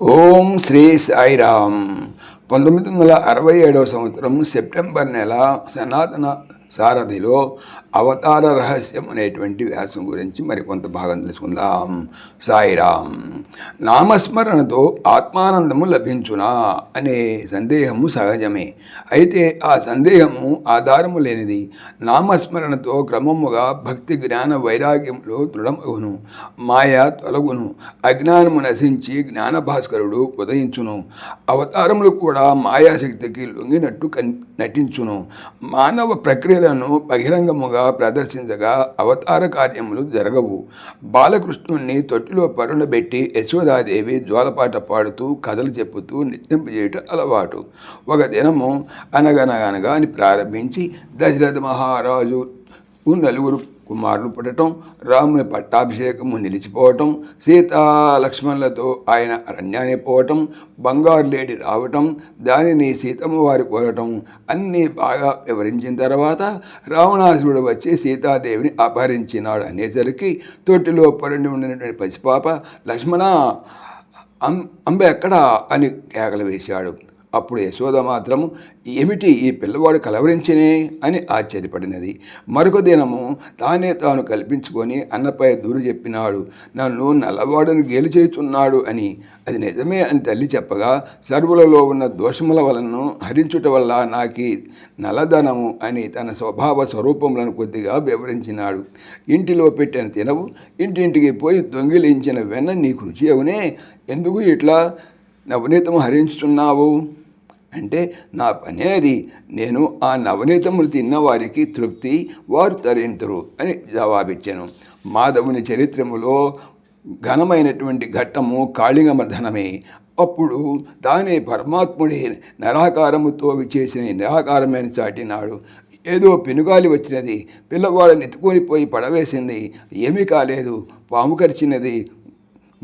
ఓం శ్రీ సాయిరామ్ పంతొమ్మిది వందల అరవై ఏడవ సంవత్సరం సెప్టెంబర్ నెల సనాతన సారథిలో అవతార రహస్యం అనేటువంటి వ్యాసం గురించి మరికొంత భాగం తెలుసుకుందాం. సాయిరామ్ నామస్మరణతో ఆత్మానందము లభించునా అనే సందేహము సహజమే. అయితే ఆ సందేహము ఆధారము లేనిది. నామస్మరణతో క్రమముగా భక్తి జ్ఞాన వైరాగ్యంలో దృఢమగును. మాయ తొలగును. అజ్ఞానము నశించి జ్ఞాన భాస్కరుడు ఉదయించును. అవతారములు కూడా మాయాశక్తికి లొంగినట్టు నటించును. మానవ ప్రక్రియ ప్రక్రియలను బహిరంగముగా ప్రదర్శించగా అవతార కార్యములు జరగవు. బాలకృష్ణుణ్ణి తొట్టిలో పరుండబెట్టి యశోదాదేవి జ్వాలపాట పాడుతూ కథలు చెప్పుతూ నిత్యంపజేయటం అలవాటు. ఒక దినము అనగనగనగా అని ప్రారంభించి దశరథ మహారాజు నలుగురు కుమారులు పుట్టడం రాముని పట్టాభిషేకము నిలిచిపోవటం సీతా లక్ష్మణులతో ఆయన అరణ్యాన్ని పోవటం బంగారు లేడి రావటం దానిని సీతమ్మ వారి కోరటం అన్నీ బాగా వివరించిన తర్వాత రావణాసురుడు వచ్చి సీతాదేవిని అపహరించినాడు అనేసరికి తొట్టిలో పొరండి ఉండినటువంటి పసిపాప లక్ష్మణ అం అంబ ఎక్కడా? అని కేకలు వేశాడు. అప్పుడు యశోద మాత్రము ఏమిటి ఈ పిల్లవాడు కలవరించినే? అని ఆశ్చర్యపడినది. మరొక దినము తానే తాను కల్పించుకొని అన్నపై దూరు చెప్పినాడు. నన్ను నల్లవాడును గేలు అని. అది నిజమే అని తల్లి చెప్పగా సర్వులలో ఉన్న దోషముల వలన హరించుట వల్ల నాకి నల్లధనము అని తన స్వభావ స్వరూపములను కొద్దిగా వివరించినాడు. ఇంటిలో పెట్టిన తినవు ఇంటింటికి పోయి దొంగిలించిన వెన్న నీకు రుచి అవునే? ఎందుకు ఇట్లా నవనీతము హరించుతున్నావు అంటే నా పని అది నేను ఆ నవనీతములు తిన్న వారికి తృప్తి వారు తరింతురు అని జవాబిచ్చాను. మాధవుని చరిత్రములో ఘనమైనటువంటి ఘట్టము కాళింగమర్ధనమే అప్పుడు తానే పరమాత్ముడే నిరాకారముతో చేసిన నిరాకారమైన చాటినాడు ఏదో పెనుగాలి వచ్చినది పిల్లవాడని ఎత్తుకొని పోయి పడవేసింది ఏమీ కాలేదు పాము కరిచినది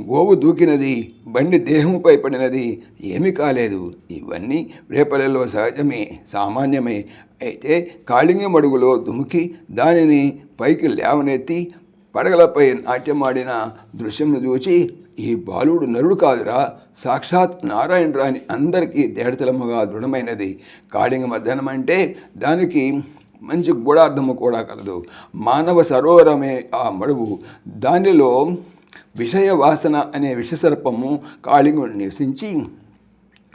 గోవు దూకినది బండి దేహంపై పడినది ఏమీ కాలేదు. ఇవన్నీ రేపలలో సహజమే సామాన్యమే. అయితే కాళింగ మడుగులో దుముకి దానిని పైకి లేవనెత్తి పడగలపై నాట్యమాడిన దృశ్యంను చూచి ఈ బాలుడు నరుడు కాదురా. సాక్షాత్ నారాయణరాని అందరికీ తేడతలముగా దృఢమైనది. కాళింగ మధ్యాహ్నం అంటే దానికి మంచి గూఢార్థము కూడా కలదు. మానవ సరోవరమే ఆ మడుగు. దానిలో విషయ వాసన అనే విషసర్పము కాళింగుడు నివసించి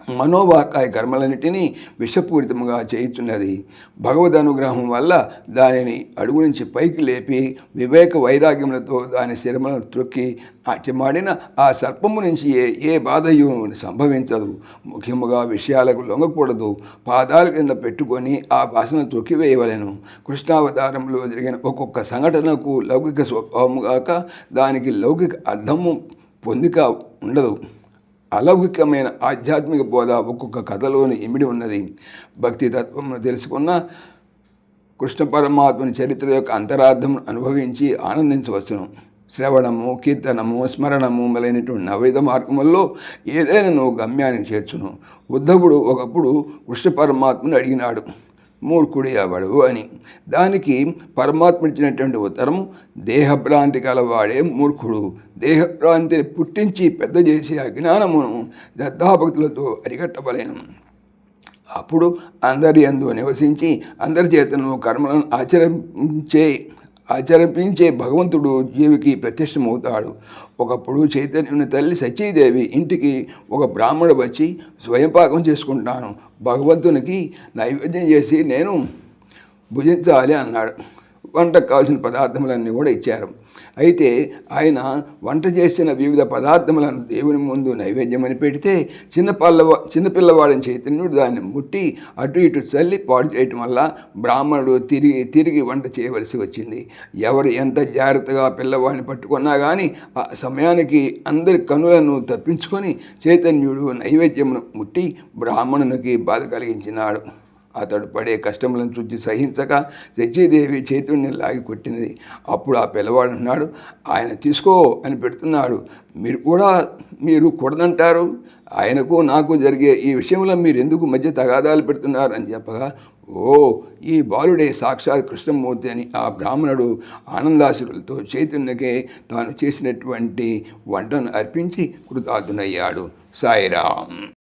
మనోవాకాయ కర్మలన్నిటినీ విషపూరితముగా చేయుచున్నది. భగవద్ అనుగ్రహం వల్ల దానిని అడుగు నుంచి పైకి లేపి వివేక వైరాగ్యములతో దాని శిరమలను త్రొక్కి నాట్యమాడిన ఆ సర్పము నుంచి ఏ ఏ బాధయు సంభవించదు. ముఖ్యముగా విషయాలకు లొంగకూడదు. పాదాల కింద పెట్టుకొని ఆ వాసన త్రొక్కివేయవలెను కృష్ణావతారంలో జరిగిన ఒక్కొక్క సంఘటనకు లౌకిక స్వభావము కాక దానికి లౌకిక అర్థము పొందిక ఉండదు. అలౌకికమైన ఆధ్యాత్మిక బోధ ఒక్కొక్క కథలోని ఇమిడి ఉన్నది. భక్తి తత్వమును తెలుసుకున్న కృష్ణ పరమాత్మని చరిత్ర యొక్క అంతరార్థం అనుభవించి ఆనందించవచ్చును. శ్రవణము కీర్తనము స్మరణము మొదలైనటువంటి నవైద మార్గముల్లో ఏదైనా నువ్వు గమ్యానికి చేర్చును. ఉద్ధవుడు ఒకప్పుడు కృష్ణ పరమాత్మను అడిగినాడు. మూర్ఖుడి అవడు అని. దానికి పరమాత్మ ఇచ్చినటువంటి ఉత్తరం దేహభ్రాంతి గలవాడే మూర్ఖుడు. దేహభ్రాంతిని పుట్టించి పెద్ద చేసే అజ్ఞానమును శ్రద్ధాభక్తులతో అరికట్టవలేను. అప్పుడు అందరి అందు నివసించి అందరి చేతను కర్మలను ఆచరించే ఆచరించే భగవంతుడు జీవికి ప్రత్యక్షమవుతాడు. ఒకప్పుడు చైతన్యుని తల్లి సచీదేవి ఇంటికి ఒక బ్రాహ్మణుడు వచ్చి స్వయంపాకం చేసుకుంటాను భగవంతునికి నైవేద్యం చేసి నేను భుజించాలి అన్నాడు. వంటకు కావాల్సిన పదార్థములన్నీ కూడా ఇచ్చారు. అయితే ఆయన వంట చేసిన వివిధ పదార్థములను దేవుని ముందు నైవేద్యమని పెడితే చిన్న పల్లవ చిన్నపిల్లవాడిని చైతన్యుడు దాన్ని ముట్టి అటు ఇటు చల్లి పాడు చేయటం వల్ల బ్రాహ్మణుడు తిరిగి తిరిగి వంట చేయవలసి వచ్చింది. ఎవరు ఎంత జాగ్రత్తగా పిల్లవాడిని పట్టుకున్నా కానీ ఆ సమయానికి అందరి కనులను తప్పించుకొని చైతన్యుడు నైవేద్యమును ముట్టి బ్రాహ్మణునికి బాధ కలిగించినాడు. అతడు పడే కష్టములను చూచి సహించక శచీదేవి చేతుడిని లాగి కొట్టినది. అప్పుడు ఆ పిల్లవాడు అన్నాడు ఆయన తీసుకో అని పెడుతున్నాడు. మీరు కూడా మీరు కూడదంటారు? ఆయనకు నాకు జరిగే ఈ విషయంలో మీరు ఎందుకు మధ్య తగాదాలు పెడుతున్నారు? అని చెప్పగా ఓ ఈ బాలుడే సాక్షాత్ కృష్ణమూర్తి అని ఆ బ్రాహ్మణుడు ఆనందాసురులతో చైతన్యకే తాను చేసినటువంటి వంటను అర్పించి కృతార్థునయ్యాడు సాయిరామ్.